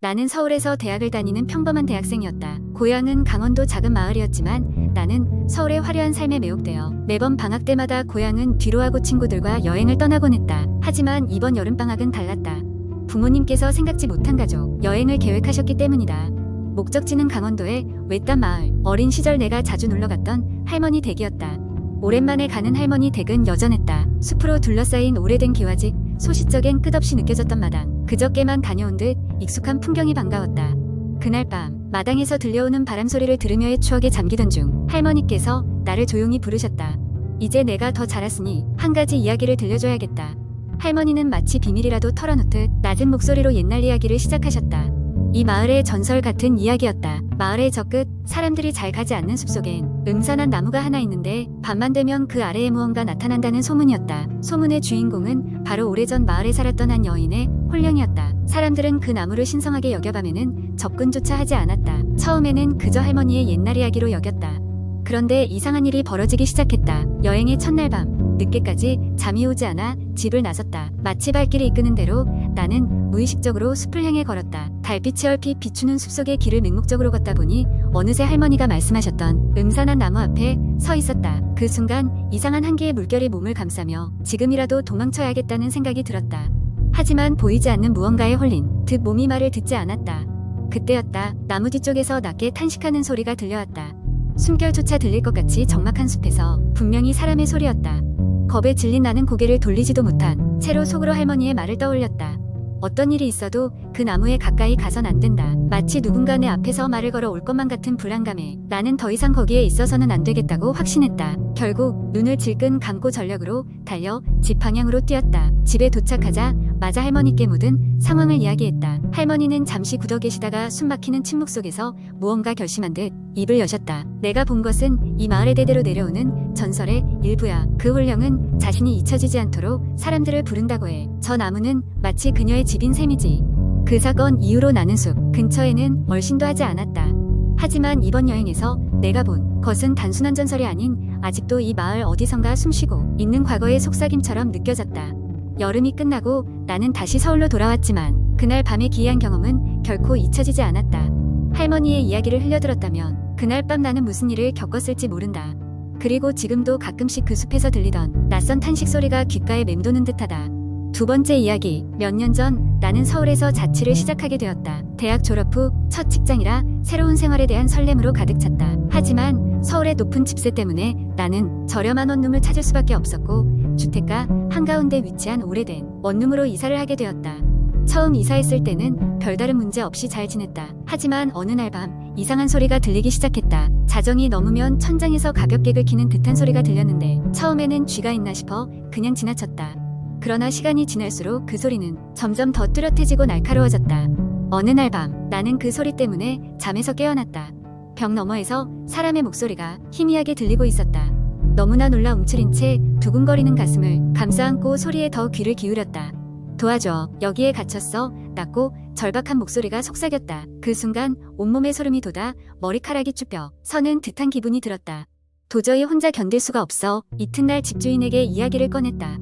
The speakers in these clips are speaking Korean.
나는 서울에서 대학을 다니는 평범한 대학생이었다. 고향은 강원도 작은 마을이었지만 나는 서울의 화려한 삶에 매혹되어 매번 방학 때마다 고향은 뒤로하고 친구들과 여행을 떠나곤 했다. 하지만 이번 여름방학은 달랐다. 부모님께서 생각지 못한 가족, 여행을 계획하셨기 때문이다. 목적지는 강원도의 외딴 마을, 어린 시절 내가 자주 놀러갔던 할머니 댁이었다. 오랜만에 가는 할머니 댁은 여전했다. 숲으로 둘러싸인 오래된 기와집, 소시적엔 끝없이 느껴졌던 마당. 그저께만 다녀온 듯 익숙한 풍경이 반가웠다. 그날 밤 마당에서 들려오는 바람 소리를 들으며의 추억에 잠기던 중 할머니께서 나를 조용히 부르셨다. 이제 내가 더 자랐으니 한 가지 이야기를 들려줘야겠다. 할머니는 마치 비밀이라도 털어놓듯 낮은 목소리로 옛날 이야기를 시작하셨다. 이 마을의 전설 같은 이야기였다. 마을의 저 끝, 사람들이 잘 가지 않는 숲속엔 음산한 나무가 하나 있는데 밤만 되면 그 아래에 무언가 나타난다는 소문이었다. 소문의 주인공은 바로 오래전 마을에 살았던 한 여인의 홀령이었다. 사람들은 그 나무를 신성하게 여겨가면은 접근조차 하지 않았다. 처음에는 그저 할머니의 옛날 이야기로 여겼다. 그런데 이상한 일이 벌어지기 시작했다. 여행의 첫날 밤, 늦게까지 잠이 오지 않아 집을 나섰다. 마치 발길이 이끄는 대로 나는 무의식적으로 숲을 향해 걸었다. 달빛이 얼핏 비추는 숲속의 길을 맹목적으로 걷다 보니 어느새 할머니가 말씀하셨던 음산한 나무 앞에 서 있었다. 그 순간 이상한 한 개의 물결이 몸을 감싸며 지금이라도 도망쳐야겠다는 생각이 들었다. 하지만 보이지 않는 무언가에 홀린 듯 몸이 말을 듣지 않았다. 그때였다. 나무 뒤쪽에서 낮게 탄식하는 소리가 들려왔다. 숨결조차 들릴 것 같이 적막한 숲에서 분명히 사람의 소리였다. 겁에 질린 나는 고개를 돌리지도 못한 채로 속으로 할머니의 말을 떠올렸다. 어떤 일이 있어도 그 나무에 가까이 가선 안 된다. 마치 누군가 내 앞에서 말을 걸어 올 것만 같은 불안감에 나는 더 이상 거기에 있어서는 안 되겠다고 확신했다. 결국 눈을 질끈 감고 전력으로 달려 집 방향으로 뛰었다. 집에 도착하자 마자 할머니께 묻은 상황을 이야기했다. 할머니는 잠시 굳어 계시다가 숨막히는 침묵 속에서 무언가 결심한 듯 입을 여셨다. 내가 본 것은 이 마을의 대대로 내려오는 전설의 일부야. 그 홀령은 자신이 잊혀지지 않도록 사람들을 부른다고 해. 저 나무는 마치 그녀의 집인 셈이지. 그 사건 이후로 나는 숲 근처에는 멀씬도 하지 않았다. 하지만 이번 여행에서 내가 본 것은 단순한 전설이 아닌 아직도 이 마을 어디선가 숨쉬고 있는 과거의 속삭임처럼 느껴졌다. 여름이 끝나고 나는 다시 서울로 돌아왔지만 그날 밤의 기이한 경험은 결코 잊혀지지 않았다. 할머니의 이야기를 흘려들었다면 그날 밤 나는 무슨 일을 겪었을지 모른다. 그리고 지금도 가끔씩 그 숲에서 들리던 낯선 탄식 소리가 귓가에 맴도는 듯하다. 두 번째 이야기. 몇 년 전 나는 서울에서 자취를 시작하게 되었다. 대학 졸업 후 첫 직장이라 새로운 생활에 대한 설렘으로 가득 찼다. 하지만 서울의 높은 집세 때문에 나는 저렴한 원룸을 찾을 수밖에 없었고 주택가 한가운데 위치한 오래된 원룸으로 이사를 하게 되었다. 처음 이사했을 때는 별다른 문제 없이 잘 지냈다. 하지만 어느 날 밤 이상한 소리가 들리기 시작했다. 자정이 넘으면 천장에서 가볍게 긁히는 듯한 소리가 들렸는데 처음에는 쥐가 있나 싶어 그냥 지나쳤다. 그러나 시간이 지날수록 그 소리는 점점 더 뚜렷해지고 날카로워졌다. 어느 날 밤 나는 그 소리 때문에 잠에서 깨어났다. 벽 너머에서 사람의 목소리가 희미하게 들리고 있었다. 너무나 놀라 움츠린 채 두근거리는 가슴을 감싸안고 소리에 더 귀를 기울였다. 도와줘. 여기에 갇혔어. 낮고 절박한 목소리가 속삭였다. 그 순간 온몸에 소름이 돋아 머리카락이 쭈뼛 서는 듯한 기분이 들었다. 도저히 혼자 견딜 수가 없어 이튿날 집주인에게 이야기를 꺼냈다.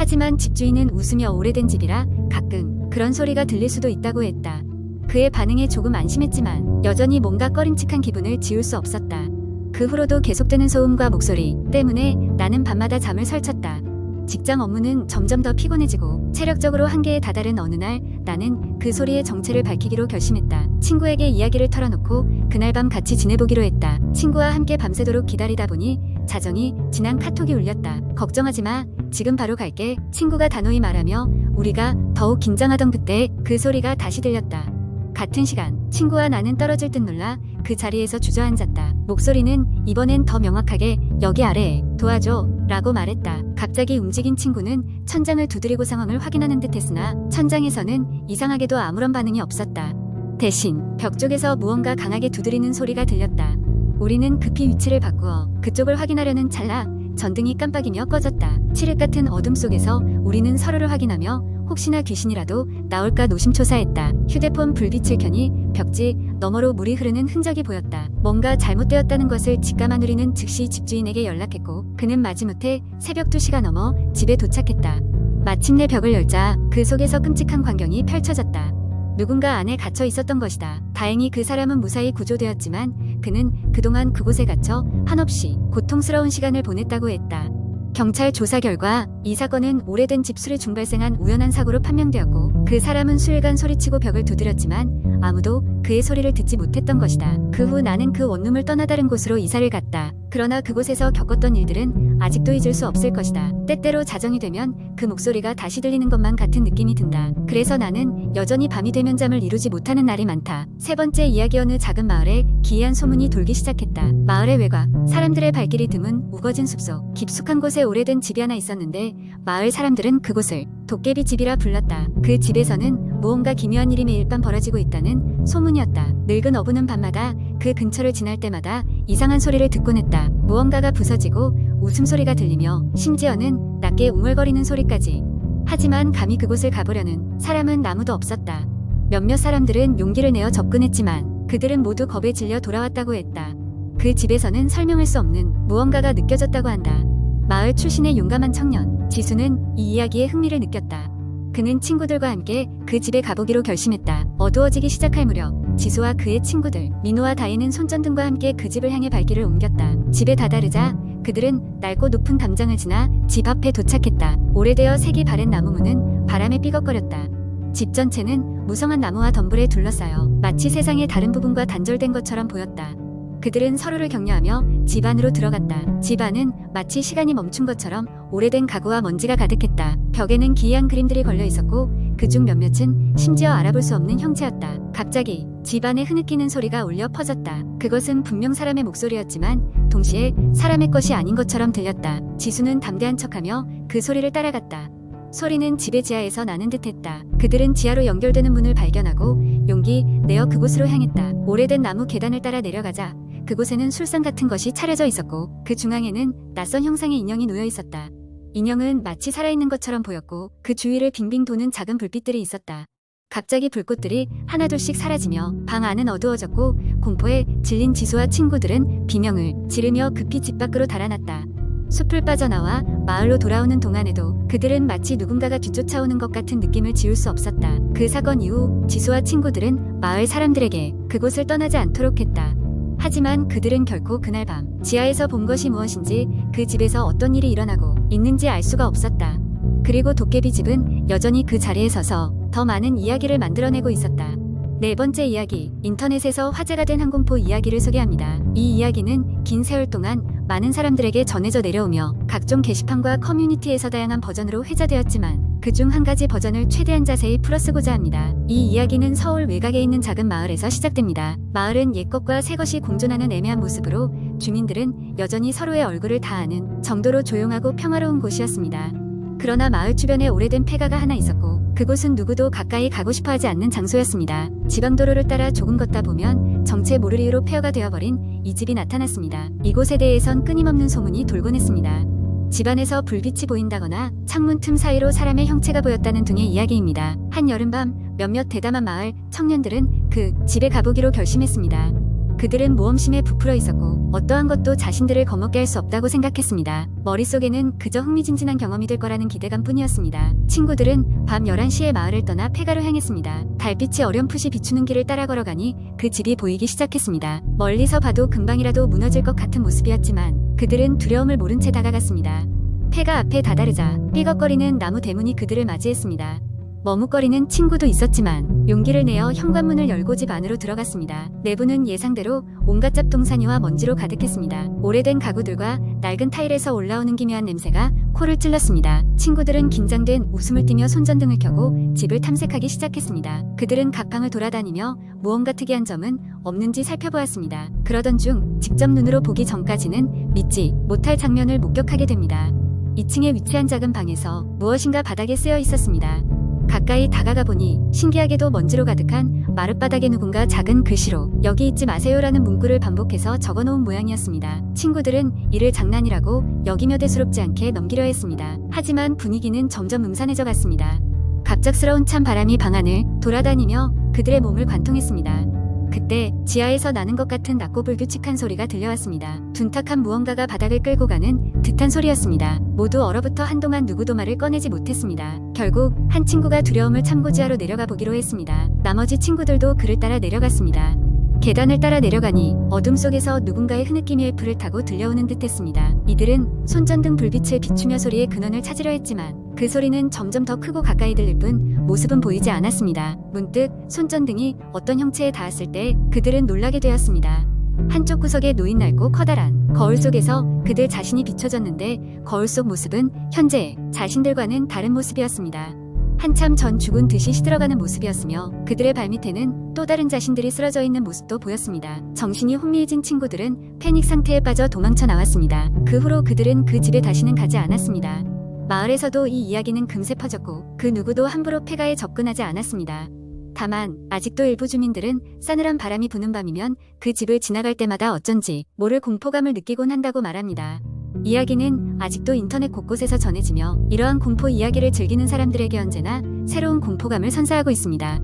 하지만 집주인은 웃으며 오래된 집이라 가끔 그런 소리가 들릴 수도 있다고 했다. 그의 반응에 조금 안심했지만 여전히 뭔가 꺼림칙한 기분을 지울 수 없었다. 그 후로도 계속되는 소음과 목소리 때문에 나는 밤마다 잠을 설쳤다. 직장 업무는 점점 더 피곤해지고 체력적으로 한계에 다다른 어느 날 나는 그 소리의 정체를 밝히기로 결심했다. 친구에게 이야기를 털어놓고 그날 밤 같이 지내보기로 했다. 친구와 함께 밤새도록 기다리다 보니 자정이 지난 카톡이 울렸다. 걱정하지 마. 지금 바로 갈게. 친구가 단호히 말하며 우리가 더욱 긴장하던 그때 그 소리가 다시 들렸다. 같은 시간 친구와 나는 떨어질 듯 놀라 그 자리에서 주저앉았다. 목소리는 이번엔 더 명확하게 여기 아래에 도와줘 라고 말했다. 갑자기 움직인 친구는 천장을 두드리고 상황을 확인하는 듯 했으나 천장에서는 이상하게도 아무런 반응이 없었다. 대신 벽 쪽에서 무언가 강하게 두드리는 소리가 들렸다. 우리는 급히 위치를 바꾸어 그쪽을 확인하려는 찰나 전등이 깜빡이며 꺼졌다. 칠흑 같은 어둠 속에서 우리는 서로를 확인하며 혹시나 귀신이라도 나올까 노심초사했다. 휴대폰 불빛을 켜니 벽지 너머로 물이 흐르는 흔적이 보였다. 뭔가 잘못되었다는 것을 직감한 우리는 즉시 집주인에게 연락했고 그는 마지못해 새벽 2시가 넘어 집에 도착했다. 마침내 벽을 열자 그 속에서 끔찍한 광경이 펼쳐졌다. 누군가 안에 갇혀 있었던 것이다. 다행히 그 사람은 무사히 구조되었지만 그는 그동안 그곳에 갇혀 한없이 고통스러운 시간을 보냈다고 했다. 경찰 조사 결과 이 사건은 오래된 집수리 중 발생한 우연한 사고로 판명되었고 그 사람은 수일간 소리치고 벽을 두드렸지만 아무도 그의 소리를 듣지 못했던 것이다. 그 후 나는 그 원룸을 떠나 다른 곳으로 이사를 갔다. 그러나 그곳에서 겪었던 일들은 아직도 잊을 수 없을 것이다. 때때로 자정이 되면 그 목소리가 다시 들리는 것만 같은 느낌이 든다. 그래서 나는 여전히 밤이 되면 잠을 이루지 못하는 날이 많다. 세 번째 이야기 어느 작은 마을에 기이한 소문이 돌기 시작했다. 마을의 외곽, 사람들의 발길이 드문 우거진 숲속, 깊숙한 곳에 오래된 집이 하나 있었는데 마을 사람들은 그곳을 도깨비 집이라 불렀다. 그 집에서는 무언가 기묘한 일이 매일 밤 벌어지고 있다는 소문이었다. 늙은 어부는 밤마다 그 근처를 지날 때마다 이상한 소리를 듣곤 했다. 무언가가 부서지고 웃음소리가 들리며 심지어는 낮게 웅얼거리는 소리까지. 하지만 감히 그곳을 가보려는 사람은 아무도 없었다. 몇몇 사람들은 용기를 내어 접근했지만 그들은 모두 겁에 질려 돌아왔다고 했다. 그 집에서는 설명할 수 없는 무언가가 느껴졌다고 한다. 마을 출신의 용감한 청년 지수는 이 이야기에 흥미를 느꼈다. 그는 친구들과 함께 그 집에 가보기로 결심했다. 어두워지기 시작할 무렵 지수와 그의 친구들 민호와 다혜는 손전등과 함께 그 집을 향해 발길을 옮겼다. 집에 다다르자 그들은 낡고 높은 담장을 지나 집 앞에 도착했다. 오래되어 색이 바랜 나무 문은 바람에 삐걱거렸다. 집 전체는 무성한 나무와 덤불에 둘러싸여 마치 세상의 다른 부분과 단절된 것처럼 보였다. 그들은 서로를 격려하며 집 안으로 들어갔다. 집 안은 마치 시간이 멈춘 것처럼 오래된 가구와 먼지가 가득했다. 벽에는 기이한 그림들이 걸려 있었고 그중 몇몇은 심지어 알아볼 수 없는 형체였다. 갑자기 집 안에 흐느끼는 소리가 울려 퍼졌다. 그것은 분명 사람의 목소리였지만 동시에 사람의 것이 아닌 것처럼 들렸다. 지수는 담대한 척하며 그 소리를 따라갔다. 소리는 집의 지하에서 나는 듯했다. 그들은 지하로 연결되는 문을 발견하고 용기 내어 그곳으로 향했다. 오래된 나무 계단을 따라 내려가자 그곳에는 술상 같은 것이 차려져 있었고 그 중앙에는 낯선 형상의 인형이 놓여 있었다. 인형은 마치 살아있는 것처럼 보였고 그 주위를 빙빙 도는 작은 불빛들이 있었다. 갑자기 불꽃들이 하나둘씩 사라지며 방 안은 어두워졌고 공포에 질린 지수와 친구들은 비명을 지르며 급히 집 밖으로 달아났다. 숲을 빠져나와 마을로 돌아오는 동안에도 그들은 마치 누군가가 뒤쫓아오는 것 같은 느낌을 지울 수 없었다. 그 사건 이후 지수와 친구들은 마을 사람들에게 그곳을 떠나지 않도록 했다. 하지만 그들은 결코 그날 밤 지하에서 본 것이 무엇인지 그 집에서 어떤 일이 일어나고 있는지 알 수가 없었다. 그리고 도깨비 집은 여전히 그 자리에 서서 더 많은 이야기를 만들어내고 있었다. 네 번째 이야기, 인터넷에서 화제가 된 항공포 이야기를 소개합니다. 이 이야기는 긴 세월 동안 많은 사람들에게 전해져 내려오며 각종 게시판과 커뮤니티에서 다양한 버전으로 회자되었지만 그중 한 가지 버전을 최대한 자세히 풀어쓰고자 합니다. 이 이야기는 서울 외곽에 있는 작은 마을에서 시작됩니다. 마을은 옛것과 새것이 공존하는 애매한 모습으로 주민들은 여전히 서로의 얼굴을 다 아는 정도로 조용하고 평화로운 곳이었습니다. 그러나 마을 주변에 오래된 폐가가 하나 있었고 그곳은 누구도 가까이 가고 싶어 하지 않는 장소였습니다. 지방도로를 따라 조금 걷다 보면 정체 모를 이유로 폐허가 되어버린 이 집이 나타났습니다. 이곳에 대해선 끊임없는 소문이 돌곤 했습니다. 집안에서 불빛이 보인다거나 창문 틈 사이로 사람의 형체가 보였다는 등의 이야기입니다. 한 여름밤 몇몇 대담한 마을 청년들은 그 집에 가보기로 결심했습니다. 그들은 모험심에 부풀어 있었고 어떠한 것도 자신들을 겁먹게 할 수 없다고 생각했습니다. 머릿속에는 그저 흥미진진한 경험이 될 거라는 기대감 뿐이었습니다. 친구들은 밤 11시에 마을을 떠나 폐가로 향했습니다. 달빛이 어렴풋이 비추는 길을 따라 걸어가니 그 집이 보이기 시작했습니다. 멀리서 봐도 금방이라도 무너질 것 같은 모습이었지만 그들은 두려움을 모른 채 다가갔습니다. 폐가 앞에 다다르자 삐걱거리는 나무 대문이 그들을 맞이했습니다. 머뭇거리는 친구도 있었지만 용기를 내어 현관문을 열고 집 안으로 들어갔습니다. 내부는 예상대로 온갖 잡동사니와 먼지로 가득했습니다. 오래된 가구들과 낡은 타일에서 올라오는 기묘한 냄새가 코를 찔렀습니다. 친구들은 긴장된 웃음을 띠며 손전등을 켜고 집을 탐색하기 시작했습니다. 그들은 각 방을 돌아다니며 무언가 특이한 점은 없는지 살펴보았습니다. 그러던 중 직접 눈으로 보기 전까지는 믿지 못할 장면을 목격하게 됩니다. 2층에 위치한 작은 방에서 무엇인가 바닥에 쓰여 있었습니다. 가까이 다가가 보니 신기하게도 먼지로 가득한 마룻바닥에 누군가 작은 글씨로 여기 있지 마세요라는 문구를 반복해서 적어놓은 모양이었습니다. 친구들은 이를 장난이라고 여기며 대수롭지 않게 넘기려 했습니다. 하지만 분위기는 점점 음산해져 갔습니다. 갑작스러운 찬 바람이 방 안을 돌아다니며 그들의 몸을 관통했습니다. 그때 지하에서 나는 것 같은 낮고 불규칙한 소리가 들려왔습니다. 둔탁한 무언가가 바닥을 끌고 가는 듯한 소리였습니다. 모두 얼어붙어 한동안 누구도 말을 꺼내지 못했습니다. 결국 한 친구가 두려움을 참고 지하로 내려가 보기로 했습니다. 나머지 친구들도 그를 따라 내려갔습니다. 계단을 따라 내려가니 어둠 속에서 누군가의 흐느끼미의 불을 타고 들려오는 듯했습니다. 이들은 손전등 불빛을 비추며 소리의 근원을 찾으려 했지만 그 소리는 점점 더 크고 가까이 들릴 뿐 모습은 보이지 않았습니다. 문득 손전등이 어떤 형체에 닿았을 때 그들은 놀라게 되었습니다. 한쪽 구석에 놓인 낡고 커다란 거울 속에서 그들 자신이 비춰졌는데 거울 속 모습은 현재 자신들과는 다른 모습이었습니다. 한참 전 죽은 듯이 시들어가는 모습이었으며 그들의 발밑에는 또 다른 자신들이 쓰러져 있는 모습도 보였습니다. 정신이 혼미해진 친구들은 패닉 상태에 빠져 도망쳐 나왔습니다. 그 후로 그들은 그 집에 다시는 가지 않았습니다. 마을에서도 이 이야기는 금세 퍼졌고 그 누구도 함부로 폐가에 접근하지 않았습니다. 다만 아직도 일부 주민들은 싸늘한 바람이 부는 밤이면 그 집을 지나갈 때마다 어쩐지 모를 공포감을 느끼곤 한다고 말합니다. 이야기는 아직도 인터넷 곳곳에서 전해지며 이러한 공포 이야기를 즐기는 사람들에게 언제나 새로운 공포감을 선사하고 있습니다.